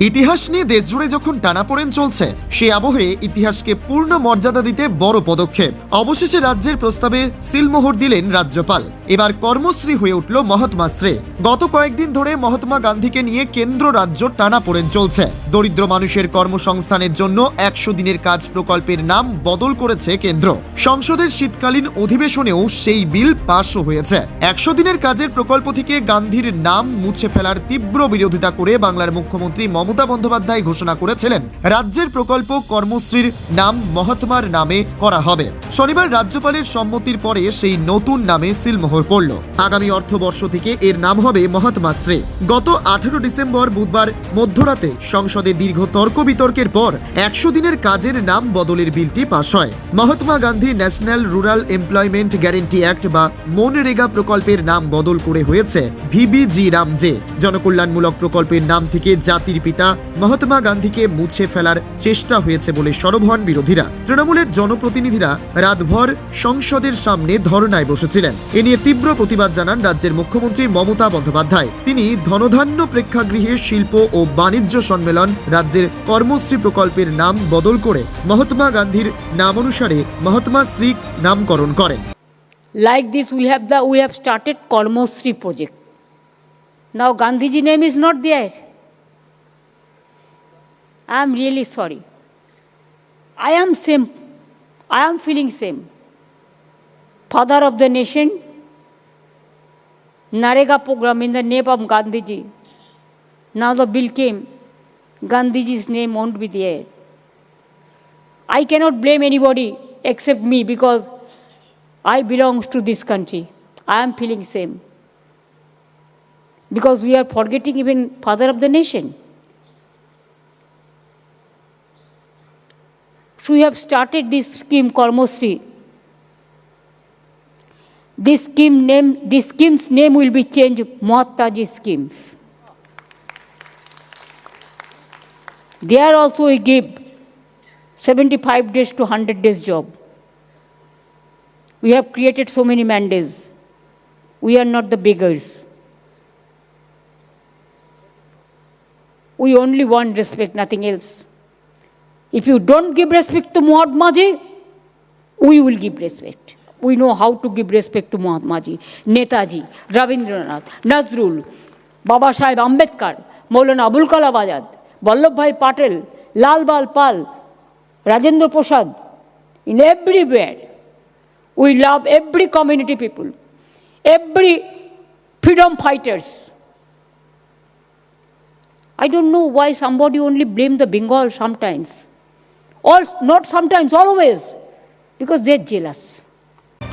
ইতিহাস নিয়ে দেশজুড়ে যখন টানাপোড়েন চলছে, সে আবহে ইতিহাসকে পূর্ণ মর্যাদা দিতে বড় পদক্ষেপ। অবশেষে রাজ্যের প্রস্তাবে সিলমোহর দিলেন রাজ্যপাল। এবার কর্মশ্রী হয়ে উঠল মহাত্মা শ্রী। গত কয়েকদিন ধরে মহাত্মা গান্ধীকে নিয়ে কেন্দ্র রাজ্য টানা টানাপোড়েন চলছে। দরিদ্র মানুষের কর্মসংস্থানের জন্য একশো দিনের কাজ প্রকল্পের নাম বদল করেছে কেন্দ্র। সংসদের শীতকালীন অধিবেশনেও সেই বিল পাশও হয়েছে। একশো দিনের কাজের প্রকল্প থেকে গান্ধীর নাম মুছে ফেলার তীব্র বিরোধিতা করে বাংলার মুখ্যমন্ত্রী মমতা বন্দ্যোপাধ্যায় ঘোষণা করেছিলেন। রাজ্যের প্রকল্প কর্মশ্রীর নাম মহাত্মার নামে করা হবে। শনিবার রাজ্যপালের সম্মতির পরে সেই নতুন নামে সিলমোহর পড়ল। আগামী অর্থবর্ষ থেকে এর নাম হবে মহাত্মা শ্রী। গত আঠারো ডিসেম্বর বুধবার মধ্যরাতে সংসদে দীর্ঘ তর্ক বিতর্কের পর একশো দিনের কাজের নাম বদলের বিলটি পাশ হয়। Mahatma Gandhi national rural employment guarantee act বা মনরেগা প্রকল্পের নাম বদল করে হয়েছে ভিবিজি রামজে। জনকল্যাণমূলক প্রকল্পের নাম থেকে জাতির পিতা মহাত্মা গান্ধীকে মুছে ফেলার চেষ্টা হয়েছে বলে সরব হন বিরোধীরা। তৃণমূলের জনপ্রতিনিধিরা রাতভর সংসদের সামনে ধর্নায় বসেছিলেন। এ নিয়ে তীব্র প্রতিবাদ জানান রাজ্যের মুখ্যমন্ত্রী মমতা বন্দ্যোপাধ্যায়। তিনি ধনধান্য প্রেক্ষাগৃহে শিল্প ও বাণিজ্য সম্মেলন রাজ্যের কর্মশ্রী প্রকল্পের নাম বদল করে মহাত্মা গান্ধীর নাম অনুসারে মহাত্মা শ্রী নামকরণ করেন। Like this we have the we have started Karmashree project now Gandhiji name is not there I am really sorry I am same I am feeling same father of the nation narega program in the name of gandhiji now the bill came gandhiji's name won't be there i cannot blame anybody except me because I belong to this country. I am feeling same. Because we are forgetting even father of the nation. So we have started this scheme, Karmosri. This scheme name, this scheme's name will be changed Mahatmaji schemes. There also we give 75 days to 100 days job. We have created so many mandates. We are not the beggars. We only want respect, nothing else. If you don't give respect to Mahatma Ji, we will give respect. We know how to give respect to Mahatma Ji, Netaji, Ravindranath, Nazrul, Baba Sahib Ambedkar, Maulana Abul Kalam Azad, Vallabh Bhai Patel, Lal Bal Pal, Rajendra Prasad, in everywhere. We love every community people, every freedom fighters. I don't know why somebody only blame the Bengal sometimes. All, not sometimes, always. Because they're jealous.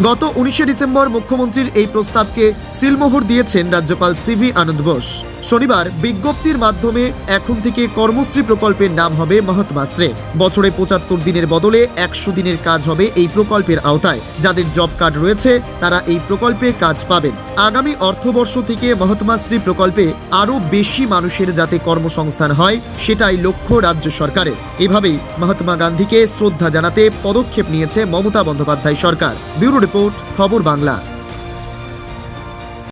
গত উনিশে December মুখ্যমন্ত্রীর এই প্রস্তাবকে সিলমোহর দিয়েছেন রাজ্যপাল CV আনন্দ বোস। শনিবার বিজ্ঞপ্তির মাধ্যমে এখন থেকে কর্মশ্রী প্রকল্পের নাম হবে মহাত্মা শ্রে। বছরে পঁচাত্তর দিনের বদলে একশো দিনের কাজ হবে এই প্রকল্পের আওতায়। যাদের জব কার্ড রয়েছে, তারা এই প্রকল্পে কাজ পাবেন। আগামী অর্থবর্ষ থেকে মহাত্মাশ্রী প্রকল্পে আরও বেশি মানুষের যাতে কর্মসংস্থান হয়, সেটাই লক্ষ্য রাজ্য সরকারের। এভাবেই মহাত্মা গান্ধীকে শ্রদ্ধা জানাতে পদক্ষেপ নিয়েছে মমতা বন্দ্যোপাধ্যায় সরকার। Bureau report, Khabar Bangla.